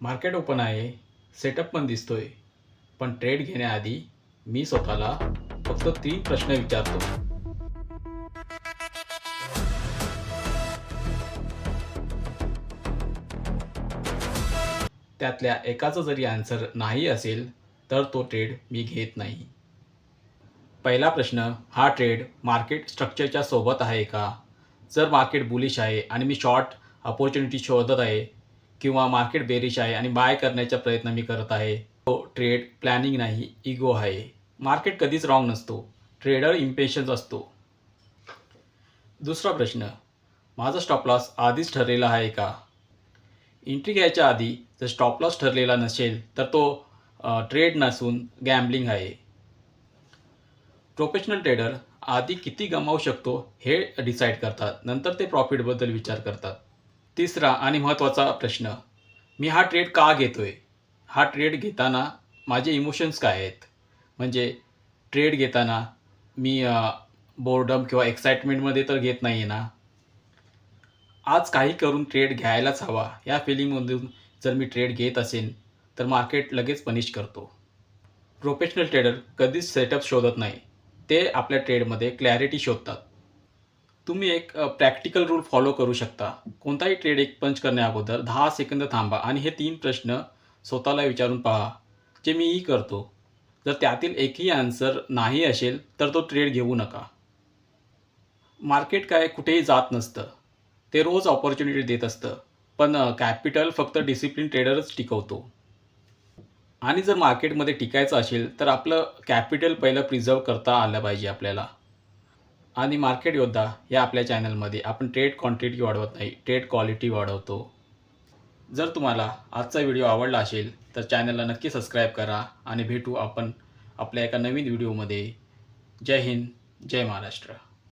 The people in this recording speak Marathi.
मार्केट ओपन आहे सेटअप पण दिसतोय. पण ट्रेड घेण्याआधी मी स्वतःला फक्त तीन प्रश्न विचारतो. त्यातल्या एकाचं जरी आन्सर नाही असेल तर तो ट्रेड मी घेत नाही. पहिला प्रश्न हा ट्रेड मार्केट स्ट्रक्चरच्या सोबत आहे का? जर मार्केट बुलिश आहे आणि मी शॉर्ट अपॉर्च्युनिटी शोधत आहे किंवा मार्केट बेरिश आहे आणि बाय करण्याचा प्रयत्न मी करत आहे. तो ट्रेड प्लॅनिंग नाही इगो आहे. मार्केट कधीच रॉंग नसतो. ट्रेडर इम्पेशन्स असतो. दुसरा प्रश्न माझा स्टॉप लॉस आधीच ठरलेला आहे का? एंट्री घ्यायच्या आधी जर स्टॉप लॉस ठरलेला नसेल तर तो ट्रेड नसून गॅम्बलिंग आहे. प्रोफेशनल ट्रेडर आधी किती गमावू शकतो हे डिसाईड करतात. नंतर ते प्रॉफिटबद्दल विचार करतात. तिसरा आणि महत्त्वाचा प्रश्न मी हा ट्रेड का घेतोय? हा ट्रेड घेताना माझे इमोशन्स काय आहेत? म्हणजे ट्रेड घेताना मी बोर्डम किंवा एक्साइटमेंटमध्ये तर घेत नाही आहे ना? आज काही करून ट्रेड घ्यायलाच हवा या फिलिंगमधून जर मी ट्रेड घेत असेल तर मार्केट लगेच पनिश करतो. प्रोफेशनल ट्रेडर कधीच सेटअप शोधत नाही. ते आपल्या ट्रेडमध्ये क्लॅरिटी शोधतात. तुम्ही एक प्रॅक्टिकल रूल फॉलो करू शकता. कोणताही ट्रेड एक पंच करण्या अगोदर दहा सेकंद थांबा आणि हे तीन प्रश्न स्वतःला विचारून पहा जे मीही करतो. जर त्यातील एकही आन्सर नाही असेल तर तो ट्रेड घेऊ नका. मार्केट काय कुठेही जात नसतं. ते रोज ऑपॉर्च्युनिटी देत असतं. पण कॅपिटल फक्त डिसिप्लिन ट्रेडरच टिकवतो. आणि जर मार्केटमध्ये टिकायचं असेल तर आपलं कॅपिटल पहिलं प्रिझर्व करता आलं पाहिजे आपल्याला. आणि मार्केट योद्धा या आपल्या चॅनलमध्ये आपण ट्रेड क्वांटिटी वाढवत नाही ट्रेड क्वालिटी वाढवतो. जर तुम्हाला आजचा व्हिडिओ आवडला असेल तर चॅनलला नक्की सबस्क्राईब करा आणि भेटू आपण आपल्या एका नवीन व्हिडिओमध्ये जय हिंद जय महाराष्ट्र.